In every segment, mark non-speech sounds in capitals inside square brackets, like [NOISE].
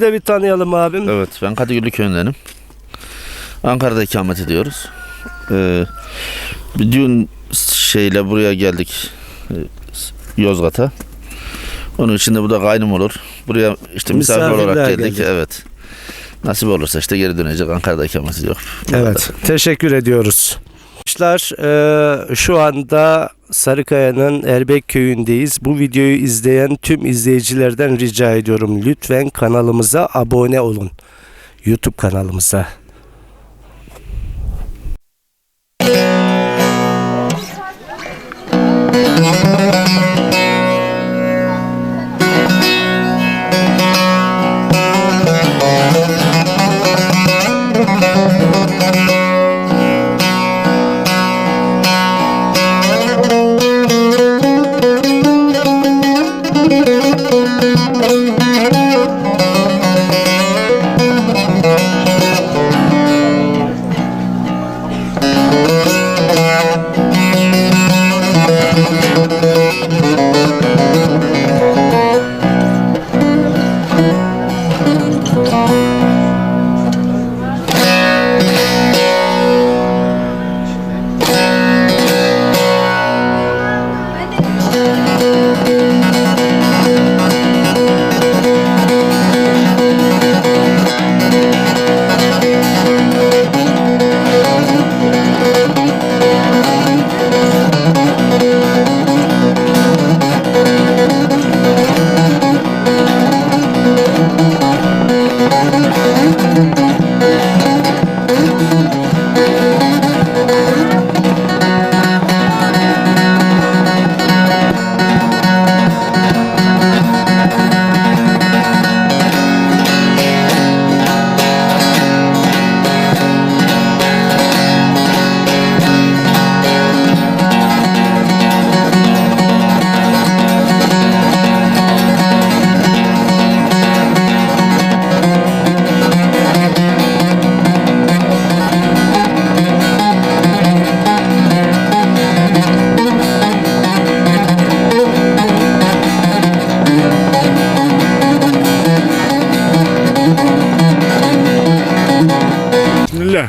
de bir tanıyalım abim. Evet ben Kadıgüllü köyündenim. Ankara'da ikamet ediyoruz. Ee, bir düğün şeyle buraya geldik. e, Yozgat'a. Onun için de bu da kaynım olur. Buraya işte misafir Misafirler olarak geldik. geldi. Evet. Nasip olursa işte geri dönecek. Ankara'da ikamet ediyor. Evet. Teşekkür ediyoruz. Arkadaşlar e, şu anda Sarıkaya'nın Erbek köyündeyiz. Bu videoyu izleyen tüm izleyicilerden rica ediyorum. Lütfen kanalımıza abone olun. YouTube kanalımıza.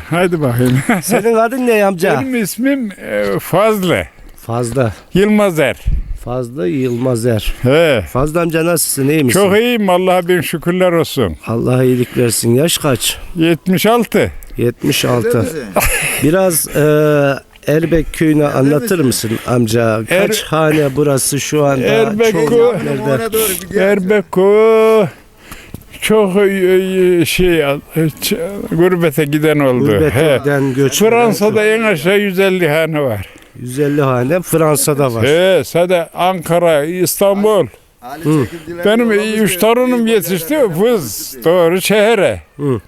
Hadi bakayım. [LAUGHS] Senin adın ne amca? Benim ismim e, Fazlı Fazla. Yılmazer. Fazla Yılmazer. He. Fazla amca nasılsın? iyi misin? Çok iyiyim Allah'a bin şükürler olsun. Allah iyilik versin. Yaş kaç? 76. 76. [LAUGHS] Biraz e, Erbek köyünü anlatır mısın amca? Kaç Er- hane burası şu anda? Erbek Çok kö- nerede? Erbeko çok e, şey e, gurbete giden oldu. He. Gurbetten göç. Fransa'da en aşağı 150 hane var. 150 hane Fransa'da var. He, sada Ankara, İstanbul. Benim üç torunum yetişti Fız doğru şehre. Hı.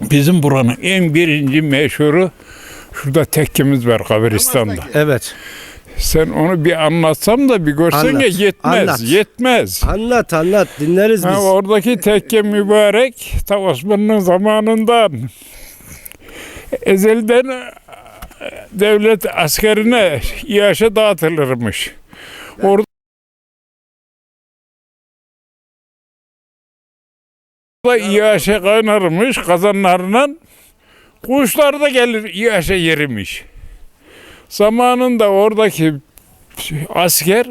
Bizim buranın en birinci meşhuru şurada tekkemiz var kabristan'da. Evet. Sen onu bir anlatsam da bir görsen Anlat, ya yetmez. anlat. Yetmez. Anlat anlat dinleriz Ha, biz. oradaki tekke mübarek ta Osmanlı zamanından ezelden e, devlet askerine iaşe dağıtılırmış. Orada iaşe kaynarmış kazanlarından kuşlar da gelir iaşe yerimiş. Zamanında oradaki asker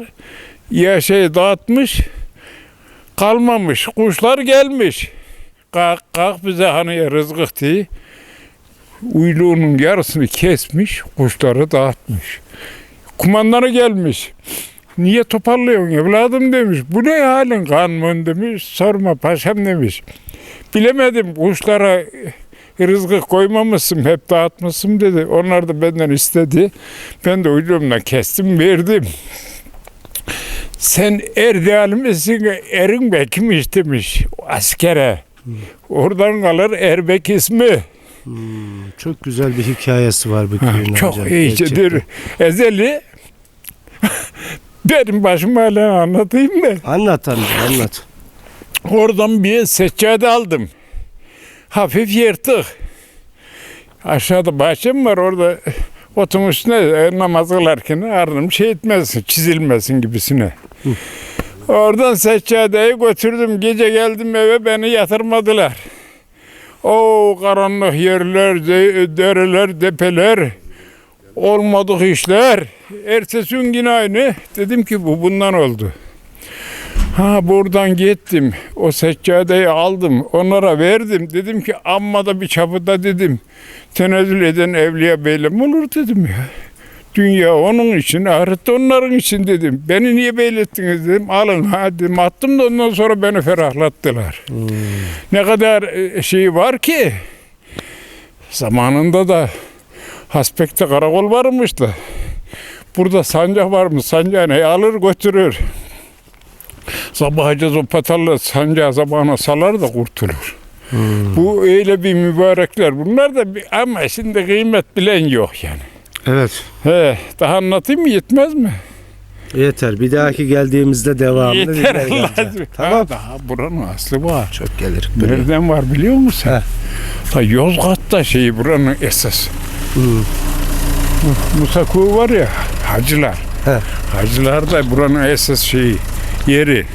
iaşeyi dağıtmış kalmamış. Kuşlar gelmiş. Kalk kalk bize hani rızkık diye. Uyluğunun yarısını kesmiş, kuşları dağıtmış. Kumandanı gelmiş. Niye toparlıyorsun evladım demiş. Bu ne halin kanmın demiş. Sorma paşam demiş. Bilemedim kuşlara rızkı koymamışsın hep dağıtmışsın dedi. Onlar da benden istedi. Ben de uyluğumdan kestim verdim. Sen Erdal misin? Erin Bek'miş demiş askere. Oradan kalır Erbek ismi. Çok güzel bir hikayesi var bu köyün. Çok iyicedir. Ezeli. [LAUGHS] Benim başıma hala anlatayım mı? Anlat anlat. Oradan bir seccade aldım. Hafif yırtık. Aşağıda bahçem var orada otun üstüne e, namaz kılarken ardım şey etmezsin, çizilmesin gibisine. Oradan seccadeyi götürdüm. Gece geldim eve beni yatırmadılar. O karanlık yerler, de- dereler, depeler. Olmadık işler. Ertesi gün yine aynı. Dedim ki bu bundan oldu. Ha buradan gittim. O seccadeyi aldım. Onlara verdim. Dedim ki amma da bir çapıda dedim. Tenezzül eden evliya beyle mi olur dedim ya. Dünya onun için, ahiret onların için dedim. Beni niye beylettiniz dedim. Alın ha dedim. Attım da ondan sonra beni ferahlattılar. Ne kadar e, şey var ki. Zamanında da Haspek'te karakol varmış da. Burada sancak varmış. Sancağını alır götürür. Sabahacı o patarla sancağı zabağına salar da kurtulur. Bu öyle bir mübarekler. Bunlar da bir, ama şimdi kıymet bilen yok yani. Evet. He, daha anlatayım mı yetmez mi? Yeter. Bir dahaki geldiğimizde devamını Yeter Allah. Tamam. Ha, Daha buranın aslı var. Çok gelir. Nereden var biliyor musun? He. Ta Yozgat'ta şey buranın esas. Bu Musa Kuğu var ya hacılar. He. Hacılar da buranın esas şeyi yeri.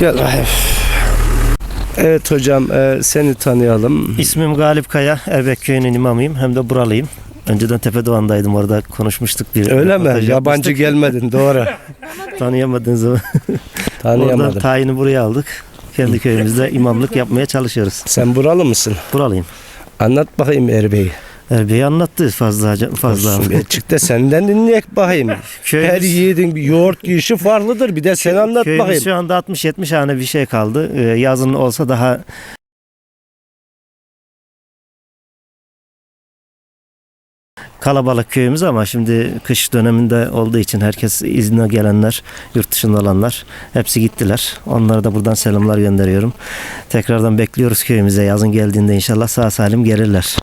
Gel. Evet hocam e, seni tanıyalım. İsmim Galip Kaya, Erbek Köyü'nün imamıyım. Hem de buralıyım. Önceden Tepedoğan'daydım orada konuşmuştuk. Bir Öyle mi? Yabancı yapmıştık. gelmedin doğru. [LAUGHS] Tanıyamadığın zaman. Oradan [LAUGHS] Tanıyamadım. tayini buraya aldık. Kendi köyümüzde imamlık yapmaya çalışıyoruz. Sen buralı mısın? Buralıyım. Anlat bakayım Erbey'i. Erbey anlattı fazla fazla. Olsun be, Çık da senden dinleyek bakayım. [LAUGHS] Her Köyümüz, yiğidin bir yoğurt yiyişi farklıdır. Bir de sen anlat köyümüz bakayım. şu anda 60-70 hane bir şey kaldı. Ee, yazın olsa daha kalabalık köyümüz ama şimdi kış döneminde olduğu için herkes izne gelenler, yurt dışında olanlar hepsi gittiler. Onlara da buradan selamlar gönderiyorum. Tekrardan bekliyoruz köyümüze yazın geldiğinde inşallah sağ salim gelirler.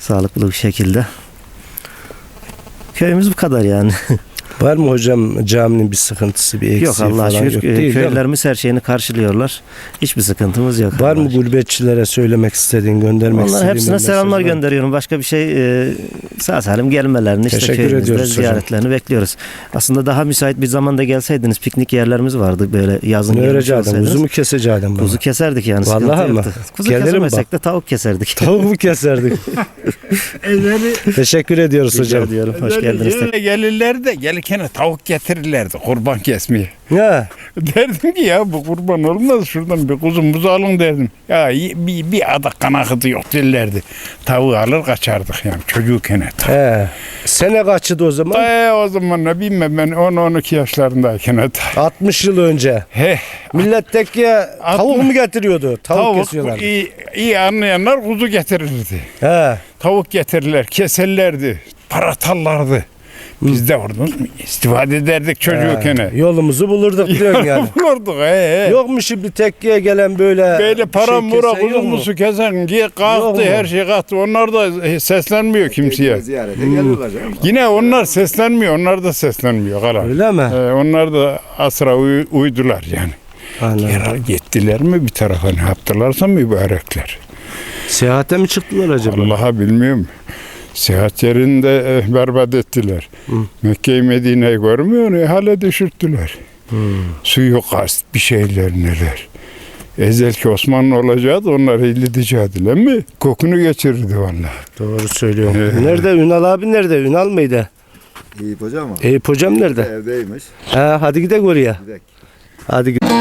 Sağlıklı bir şekilde. Köyümüz bu kadar yani. [LAUGHS] Var mı hocam caminin bir sıkıntısı, bir eksiği yok Allah'a falan şükür yok e, değil, değil mi? köylerimiz her şeyini karşılıyorlar. Hiçbir sıkıntımız yok. Var mı gurbetçilere söylemek istediğin, göndermek Onlara istediğin hepsine selamlar var mı? gönderiyorum. Başka bir şey e, sağ salim gelmelerini işte Teşekkür köyümüzde ediyoruz hocam. ziyaretlerini bekliyoruz. Aslında daha müsait bir zamanda gelseydiniz piknik yerlerimiz vardı böyle yazın Ne olsaydınız. Kuzu mu keseceğim bana? Kuzu keserdik yani. Vallahi mi? yoktu. Kuzu Gelirim kesemesek de tavuk keserdik. [LAUGHS] Tavuk mu keserdik? Teşekkür ediyoruz Rica hocam. ediyorum. Hoş geldiniz. Yerine gelirlerdi de gelirken tavuk getirirlerdi kurban kesmeye. Ya, [LAUGHS] Derdim ki ya bu kurban olmaz şuradan bir kuzumuzu alın derdim. Ya bir, bir adak kan akıtı yok derlerdi. Tavuğu alır kaçardık yani çocukken. he. Sene kaçtı o zaman? Ta o zaman ne bilmem ben 10-12 yaşlarındayken. 60 yıl önce. He, Millet tekkiye tavuk mu getiriyordu? Tavuk, tavuk kesiyorlar. iyi, iyi anlayanlar kuzu getirirdi. He. Tavuk getirirler, keserlerdi, paratallardı. Biz de oradan istifade ederdik çocukken. He. Yolumuzu bulurduk [LAUGHS] diyorsun yani. Bulurduk he. he. Yok mu şimdi tekkiye gelen böyle Böyle para şey mura kesen yok mu? kuzumuzu kesen diye kalktı her şey kalktı. Onlar da seslenmiyor kimseye. Ziyarete geliyorlar canım. Yine onlar seslenmiyor. Onlar da seslenmiyor. Kalan. Öyle mi? Ee, onlar da asra uy- uydular yani. Anladım. Yara gittiler mi bir tarafa ne yaptılarsa mübarekler. Seyahate mi çıktılar acaba? Allah'a bilmiyorum. Seyahat yerinde e, berbat ettiler. Mekke'yi Medine'yi görmüyor ne hale düşürttüler. Suyu kast bir şeyler neler. Ezelki Osmanlı olacaktı onlar illi diyecektiler mi? Kokunu geçirirdi vallahi. Doğru söylüyor. Ee. Nerede Ünal abi nerede? Ünal mıydı? İyi hocam mı? Eyüp hocam nerede? Evdeymiş. Ha, hadi gidelim oraya. Gidelim. Hadi gidelim.